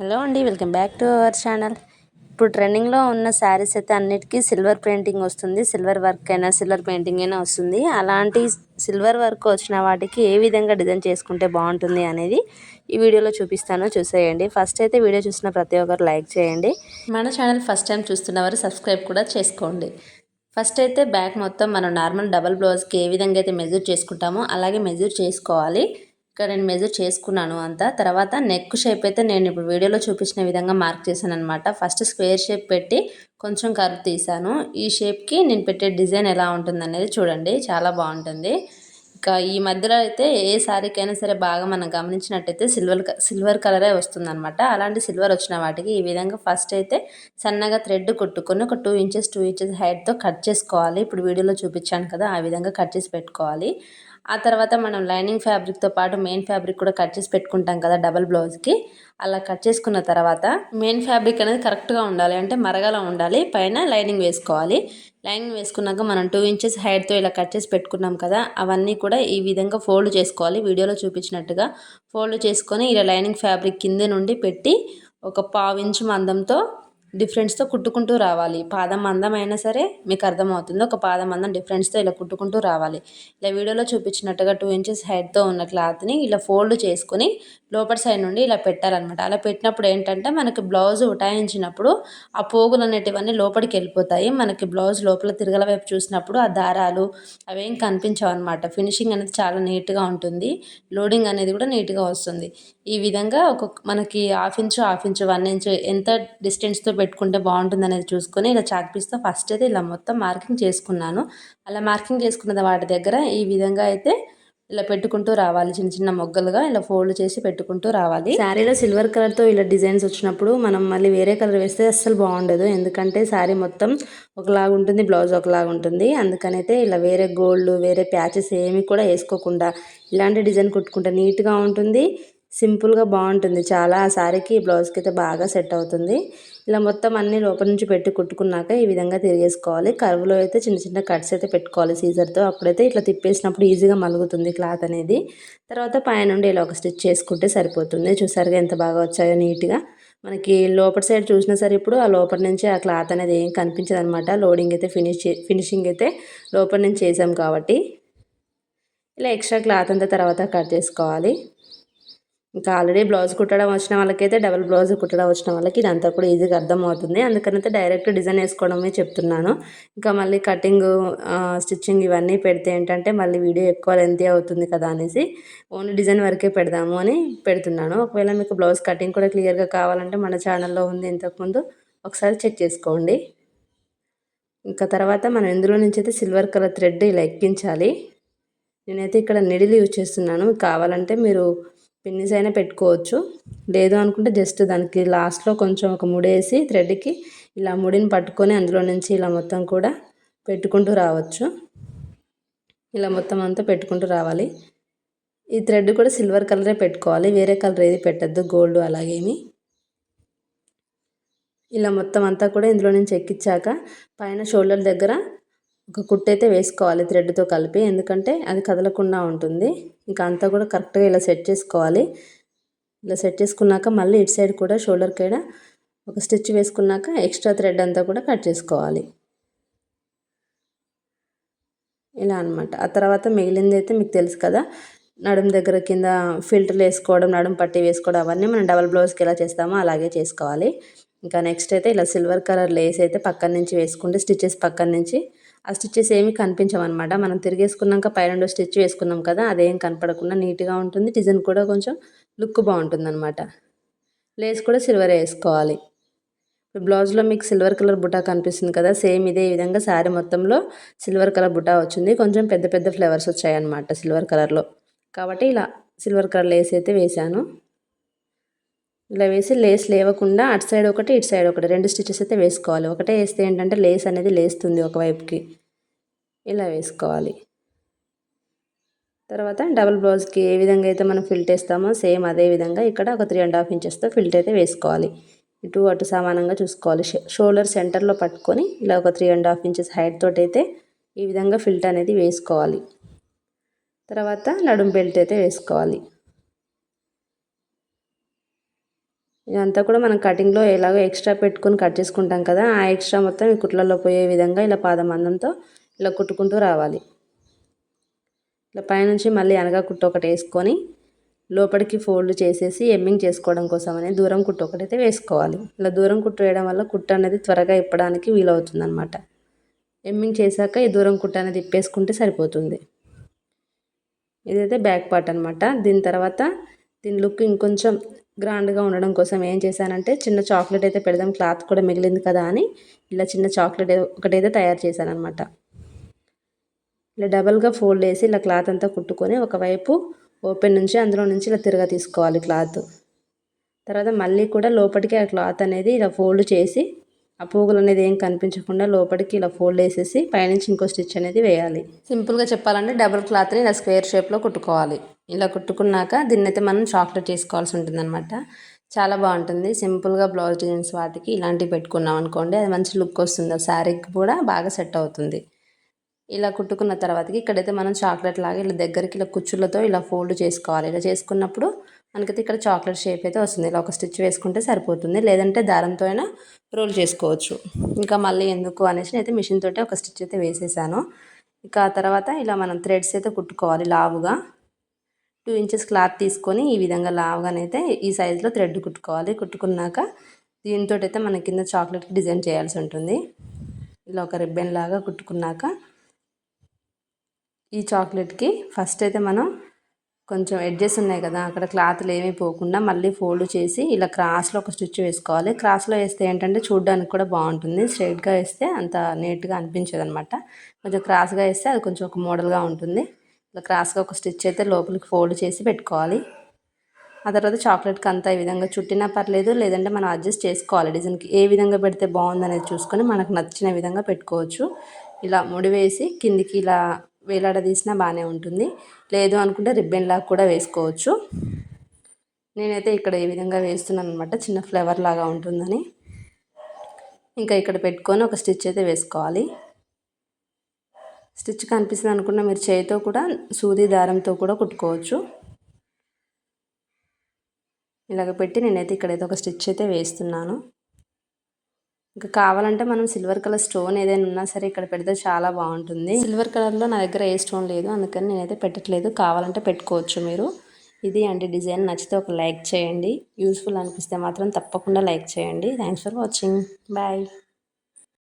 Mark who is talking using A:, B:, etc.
A: Hello అండి welcome back to our channel. ఇప్పుడు ట్రెండింగ్లో ఉన్న శారీస్ అయితే అన్నిటికీ సిల్వర్ పెయింటింగ్ వస్తుంది. సిల్వర్ వర్క్ అయినా సిల్వర్ పెయింటింగ్ అయినా వస్తుంది. అలాంటి సిల్వర్ వర్క్ వచ్చిన వాటికి ఏ విధంగా డిజైన్ చేసుకుంటే బాగుంటుంది అనేది ఈ వీడియోలో చూపిస్తాను. చూసేయండి. ఫస్ట్ అయితే వీడియో చూసిన ప్రతి ఒక్కరు లైక్ చేయండి. మన ఛానల్ ఫస్ట్ టైం చూస్తున్నవారు సబ్స్క్రైబ్ కూడా చేసుకోండి. ఫస్ట్ అయితే బ్యాక్ మొత్తం మనం నార్మల్ డబల్ బ్లౌజ్కి ఏ విధంగా అయితే మెజర్ చేసుకుంటామో అలాగే మెజర్ చేసుకోవాలి. ఇక్కడ నేను మెజర్ చేసుకున్నాను అంతా. తర్వాత నెక్ షేప్ అయితే నేను ఇప్పుడు వీడియోలో చూపించిన విధంగా మార్క్ చేశాను అనమాట ఫస్ట్ స్క్వేర్ షేప్ పెట్టి కొంచెం కర్వ్ తీసాను ఈ షేప్కి నేను పెట్టే డిజైన్ ఎలా ఉంటుంది అనేది చూడండి. చాలా బాగుంటుంది. ఇంకా ఈ మధ్యలో అయితే ఏ శారీకైనా సరే బాగా మనం గమనించినట్టయితే సిల్వర్ సిల్వర్ కలరే వస్తుంది అనమాట అలాంటి సిల్వర్ వచ్చిన వాటికి ఈ విధంగా ఫస్ట్ అయితే సన్నగా థ్రెడ్ కొట్టుకొని ఒక టూ ఇంచెస్ టూ ఇంచెస్ హైట్తో కట్ చేసుకోవాలి. ఇప్పుడు వీడియోలో చూపించాను కదా ఆ విధంగా కట్ చేసి పెట్టుకోవాలి. ఆ తర్వాత మనం లైనింగ్ ఫ్యాబ్రిక్తో పాటు మెయిన్ ఫ్యాబ్రిక్ కూడా కట్ చేసి పెట్టుకుంటాం కదా డబల్ బ్లౌజ్కి. అలా కట్ చేసుకున్న తర్వాత మెయిన్ ఫ్యాబ్రిక్ అనేది కరెక్ట్గా ఉండాలి. అంటే మరగల ఉండాలి. పైన లైనింగ్ వేసుకోవాలి. లైనింగ్ వేసుకున్నాక మనం టూ ఇంచెస్ హైట్తో ఇలా కట్ చేసి పెట్టుకున్నాం కదా అవన్నీ కూడా ఈ విధంగా ఫోల్డ్ చేసుకోవాలి. వీడియోలో చూపించినట్టుగా ఫోల్డ్ చేసుకొని ఇలా లైనింగ్ ఫ్యాబ్రిక్ కింద నుండి పెట్టి ఒక పావు ఇంచు మందంతో డిఫరెన్స్తో కుట్టుకుంటూ రావాలి. పాదం మందం అయినా సరే మీకు అర్థమవుతుంది. ఒక పాదం అందం డిఫరెన్స్తో ఇలా కుట్టుకుంటూ రావాలి. ఇలా వీడియోలో చూపించినట్టుగా టూ ఇంచెస్ హైట్తో ఉన్న క్లాత్ని ఇలా ఫోల్డ్ చేసుకుని లోపల సైడ్ నుండి ఇలా పెట్టాలన్నమాట. అలా పెట్టినప్పుడు ఏంటంటే మనకి బ్లౌజ్ ఉటాయించినప్పుడు ఆ పోగులు అనేటివన్నీ లోపలికి వెళ్ళిపోతాయి. మనకి బ్లౌజ్ లోపల తిరగల వైపు చూసినప్పుడు ఆ దారాలు అవేం కనిపించవు అనమాట ఫినిషింగ్ అనేది చాలా నీట్గా ఉంటుంది. లోడింగ్ అనేది కూడా నీట్గా వస్తుంది. ఈ విధంగా ఒక మనకి half inch half inch one inch ఎంత డిస్టెన్స్తో పెట్టుకుంటే బాగుంటుంది అనేది చూసుకొని ఇలా చాక్ పీస్తో ఫస్ట్ అయితే ఇలా మొత్తం మార్కింగ్ చేసుకున్నాను. అలా మార్కింగ్ చేసుకున్న వాటి దగ్గర ఈ విధంగా అయితే ఇలా పెట్టుకుంటూ రావాలి. చిన్న చిన్న మొగ్గలుగా ఇలా ఫోల్డ్ చేసి పెట్టుకుంటూ రావాలి. శారీలో సిల్వర్ కలర్తో ఇలా డిజైన్స్ వచ్చినప్పుడు మనం మళ్ళీ వేరే కలర్ వేస్తే అస్సలు బాగుండదు. ఎందుకంటే శారీ మొత్తం ఒకలాగా ఉంటుంది బ్లౌజ్ ఒకలాగా ఉంటుంది. అందుకనైతే ఇలా వేరే గోల్డ్ వేరే ప్యాచెస్ ఏమి కూడా వేసుకోకుండా ఇలాంటి డిజైన్ కుట్టుకుంటే నీట్గా ఉంటుంది. సింపుల్గా బాగుంటుంది. చాలా ఆ శారీకి బ్లౌజ్కి అయితే బాగా సెట్ అవుతుంది. ఇలా మొత్తం అన్ని లోపల నుంచి పెట్టి కుట్టుకున్నాక ఈ విధంగా తిరిగేసుకోవాలి. కరువులో అయితే చిన్న చిన్న కట్స్ అయితే పెట్టుకోవాలి సీజర్తో. అప్పుడైతే ఇట్లా తిప్పేసినప్పుడు ఈజీగా మలుగుతుంది క్లాత్ అనేది. తర్వాత పైనుండి ఇలా ఒక స్టిచ్ చేసుకుంటే సరిపోతుంది. చూసారుగా ఎంత బాగా వచ్చాయో నీట్గా. మనకి లోపల సైడ్ చూసినా సరే ఇప్పుడు ఆ లోపల నుంచి ఆ క్లాత్ అనేది ఏం కనిపించదు అనమాట లోడింగ్ అయితే ఫినిష్ ఫినిషింగ్ అయితే లోపల నుంచి చేసాం కాబట్టి. ఇలా ఎక్స్ట్రా క్లాత్ అంతా తర్వాత కట్ చేసుకోవాలి. ఇంకా ఆల్రెడీ బ్లౌజ్ కుట్టడం వచ్చిన వాళ్ళకైతే డబల్ బ్లౌజ్ కుట్టడం వచ్చిన వాళ్ళకి ఇదంతా కూడా ఈజీగా అర్థమవుతుంది. అందుకనైతే డైరెక్ట్ డిజైన్ వేసుకోవడమే చెప్తున్నాను. ఇంకా మళ్ళీ కటింగ్ స్టిచ్చింగ్ ఇవన్నీ పెడితే ఏంటంటే మళ్ళీ వీడియో ఎక్కువ లెంతీ అవుతుంది కదా అనేసి ఓన్లీ డిజైన్ వరకే పెడదాము అని పెడుతున్నాను. ఒకవేళ మీకు బ్లౌజ్ కటింగ్ కూడా క్లియర్గా కావాలంటే మన ఛానల్లో ఉంది ఇంతకుముందు ఒకసారి చెక్ చేసుకోండి. ఇంకా తర్వాత మనం ఇందులో నుంచి అయితే సిల్వర్ కలర్ థ్రెడ్ ఇలా ఎక్కించాలి. నేనైతే ఇక్కడ నిడిలు యూజ్ చేస్తున్నాను. కావాలంటే మీరు పిన్నిస్ అయినా పెట్టుకోవచ్చు. లేదు అనుకుంటే జస్ట్ దానికి లాస్ట్లో కొంచెం ఒక ముడేసి థ్రెడ్కి ఇలా ముడిని పట్టుకొని అందులో నుంచి ఇలా మొత్తం కూడా పెట్టుకుంటూ రావచ్చు. ఇలా మొత్తం అంతా పెట్టుకుంటూ రావాలి. ఈ థ్రెడ్ కూడా సిల్వర్ కలరే పెట్టుకోవాలి. వేరే కలర్ ఏది పెట్టద్దు. గోల్డ్ అలాగేమి. ఇలా మొత్తం అంతా కూడా ఇందులో నుంచి ఎక్కించాక పైన షోల్డర్ దగ్గర ఒక కుట్టు అయితే వేసుకోవాలి థ్రెడ్తో కలిపి ఎందుకంటే అది కదలకుండా ఉంటుంది. ఇంకా అంతా కూడా కరెక్ట్గా ఇలా సెట్ చేసుకోవాలి. ఇలా సెట్ చేసుకున్నాక మళ్ళీ ఇటు సైడ్ కూడా షోల్డర్ కైడ ఒక స్టిచ్ వేసుకున్నాక ఎక్స్ట్రా థ్రెడ్ అంతా కూడా కట్ చేసుకోవాలి. ఇలా అనమాట ఆ తర్వాత మిగిలింది అయితే మీకు తెలుసు కదా నడుం దగ్గర కింద ఫిల్టర్లు వేసుకోవడం నడుము పట్టి వేసుకోవడం అవన్నీ మనం డబల్ బ్లౌజ్కి ఎలా చేస్తామో అలాగే చేసుకోవాలి. ఇంకా నెక్స్ట్ అయితే ఇలా సిల్వర్ కలర్ లేస్ అయితే పక్కన నుంచి వేసుకుంటే స్టిచెస్ పక్కన నుంచి ఆ స్టిచ్చెస్ ఏమి కనిపించవన్నమాట. మనం తిరిగేసుకున్నాక పైన స్టిచ్ వేసుకున్నాం కదా అదేం కనపడకుండా నీట్గా ఉంటుంది. డిజైన్ కూడా కొంచెం లుక్ బాగుంటుంది అనమాట లేస్ కూడా సిల్వర్ వేసుకోవాలి. బ్లౌజ్లో మీకు సిల్వర్ కలర్ బుటా కనిపిస్తుంది కదా సేమ్ ఇదే విధంగా శారీ మొత్తంలో సిల్వర్ కలర్ బుటా వచ్చింది. కొంచెం పెద్ద పెద్ద ఫ్లవర్స్ వచ్చాయన్నమాట సిల్వర్ కలర్లో. కాబట్టి ఇలా సిల్వర్ కలర్ లేస్ అయితే వేశాను. ఇలా వేసి లేస్ లేవకుండా అటు సైడ్ ఒకటి ఇటు సైడ్ ఒకటి రెండు స్టిచెస్ అయితే వేసుకోవాలి. ఒకటే వేస్తే ఏంటంటే లేస్ అనేది లేస్తుంది ఒకవైపుకి. ఇలా వేసుకోవాలి. తర్వాత డబుల్ బ్లౌజ్కి ఏ విధంగా అయితే మనం ఫిల్ట్ వేస్తామో సేమ్ అదే విధంగా ఇక్కడ ఒక త్రీ అండ్ హాఫ్ ఇంచెస్తో ఫిల్ట్ అయితే వేసుకోవాలి. ఇటు అటు సమానంగా చూసుకోవాలి. షోల్డర్ సెంటర్లో పట్టుకొని ఇలా ఒక three and half inches height తోటి అయితే ఈ విధంగా ఫిల్ట్ అనేది వేసుకోవాలి. తర్వాత నడుం బెల్ట్ అయితే వేసుకోవాలి. ఇదంతా కూడా మనం కటింగ్లో ఎలాగో ఎక్స్ట్రా పెట్టుకొని కట్ చేసుకుంటాం కదా ఆ ఎక్స్ట్రా మొత్తం ఈ కుట్లలో పోయే విధంగా ఇలా పాదమందంతో ఇలా కుట్టుకుంటూ రావాలి. ఇలా పైనుంచి మళ్ళీ అనగా కుట్టు ఒకటి వేసుకొని లోపలికి ఫోల్డ్ చేసేసి ఎమ్మింగ్ చేసుకోవడం కోసం అనేది దూరం కుట్టు ఒకటైతే వేసుకోవాలి. ఇలా దూరం కుట్టు వేయడం వల్ల కుట్టు అనేది త్వరగా ఇప్పడానికి వీలవుతుంది అనమాట ఎమ్మింగ్ చేశాక ఈ దూరం కుట్టు అనేది ఇప్పేసుకుంటే సరిపోతుంది. ఇదైతే బ్యాక్ పార్ట్ అనమాట దీని తర్వాత దీని లుక్ ఇంకొంచెం గ్రాండ్గా ఉండడం కోసం ఏం చేశానంటే చిన్న చాక్లెట్ అయితే పెడదాం క్లాత్ కూడా మిగిలింది కదా అని ఇలా చిన్న చాక్లెట్ ఒకటైతే తయారు చేశాను అనమాట ఇలా డబల్గా ఫోల్డ్ వేసి ఇలా క్లాత్ అంతా కుట్టుకొని ఒకవైపు ఓపెన్ నుంచి అందులో నుంచి ఇలా తిరగ తీసుకోవాలి క్లాత్. తర్వాత మళ్ళీ కూడా లోపలికి ఆ క్లాత్ అనేది ఇలా ఫోల్డ్ చేసి ఆ పూగులు అనేది ఏం కనిపించకుండా లోపలికి ఇలా ఫోల్డ్ వేసేసి పైనుంచి ఇంకో స్టిచ్ అనేది వేయాలి. సింపుల్గా చెప్పాలంటే డబుల్ క్లాత్ని ఇలా స్క్వేర్ షేప్లో కుట్టుకోవాలి. ఇలా కుట్టుకున్నాక దీన్ని అయితే మనం చాక్లెట్ చేసుకోవాల్సి ఉంటుంది అనమాట చాలా బాగుంటుంది. సింపుల్గా బ్లౌజ్ డిజైన్స్ వాటికి ఇలాంటివి పెట్టుకున్నాం అనుకోండి అది మంచి లుక్ వస్తుంది. ఆ శారీకి కూడా బాగా సెట్ అవుతుంది. ఇలా కుట్టుకున్న తర్వాతకి ఇక్కడైతే మనం చాక్లెట్ లాగా ఇలా దగ్గరికి ఇలా కుచ్చులతో ఇలా ఫోల్డ్ చేసుకోవాలి. ఇలా చేసుకున్నప్పుడు మనకైతే ఇక్కడ చాక్లెట్ షేప్ అయితే వస్తుంది. ఇలా ఒక స్టిచ్ వేసుకుంటే సరిపోతుంది. లేదంటే దారంతో అయినా రోల్ చేసుకోవచ్చు. ఇంకా మళ్ళీ ఎందుకు అనేసి అయితే మిషన్ తోటి ఒక స్టిచ్ అయితే వేసేసాను. ఇంకా ఆ తర్వాత ఇలా మనం థ్రెడ్స్ అయితే కుట్టుకోవాలి లావుగా. టూ ఇంచెస్ క్లాత్ తీసుకొని ఈ విధంగా లావుగానైతే ఈ సైజులో థ్రెడ్ కుట్టుకోవాలి. కుట్టుకున్నాక దీంతో అయితే మన కింద చాక్లెట్కి డిజైన్ చేయాల్సి ఉంటుంది. ఇలా ఒక రిబ్బన్ లాగా కుట్టుకున్నాక ఈ చాక్లెట్కి ఫస్ట్ అయితే మనం కొంచెం ఎడ్జెస్ ఉన్నాయి కదా అక్కడ క్లాత్లు ఏమీ పోకుండా మళ్ళీ ఫోల్డ్ చేసి ఇలా క్రాస్లో ఒక స్టిచ్ వేసుకోవాలి. క్రాస్లో వేస్తే ఏంటంటే చూడడానికి కూడా బాగుంటుంది. స్ట్రైట్గా వేస్తే అంత నీట్గా అనిపించదు అనమాట కొంచెం క్రాస్గా వేస్తే అది కొంచెం ఒక మోడల్గా ఉంటుంది. ఇలా క్రాస్గా ఒక స్టిచ్ అయితే లోపలికి ఫోల్డ్ చేసి పెట్టుకోవాలి. ఆ తర్వాత చాక్లెట్కి అంతా ఈ విధంగా చుట్టినా పర్లేదు లేదంటే మనం అడ్జస్ట్ చేసుకోవాలి. డిజైన్కి ఏ విధంగా పెడితే బాగుందనేది చూసుకొని మనకు నచ్చిన విధంగా పెట్టుకోవచ్చు. ఇలా ముడి వేసి కిందికి ఇలా వేలాడదీసినా బాగానే ఉంటుంది. లేదు అనుకుంటే రిబ్బన్ లాగా కూడా వేసుకోవచ్చు. నేనైతే ఇక్కడ ఈ విధంగా వేస్తున్నాను అనమాట చిన్న ఫ్లేవర్ లాగా ఉంటుందని. ఇంకా ఇక్కడ పెట్టుకొని ఒక స్టిచ్ అయితే వేసుకోవాలి. స్టిచ్ కనిపిస్తుంది అనుకున్న మీరు చేయితో కూడా సూది దారంతో కూడా కుట్టుకోవచ్చు. ఇలాగ పెట్టి నేనైతే ఇక్కడైతే ఒక స్టిచ్ అయితే వేస్తున్నాను. ఇంకా కావాలంటే మనం సిల్వర్ కలర్ స్టోన్ ఏదైనా ఉన్నా సరే ఇక్కడ పెడితే చాలా బాగుంటుంది. సిల్వర్ కలర్లో నా దగ్గర ఏ స్టోన్ లేదు అందుకని నేనైతే పెట్టట్లేదు. కావాలంటే పెట్టుకోవచ్చు మీరు. ఇది అండి డిజైన్. నచ్చితే ఒక లైక్ చేయండి. యూస్ఫుల్ అనిపిస్తే మాత్రం తప్పకుండా లైక్ చేయండి. Thanks for watching bye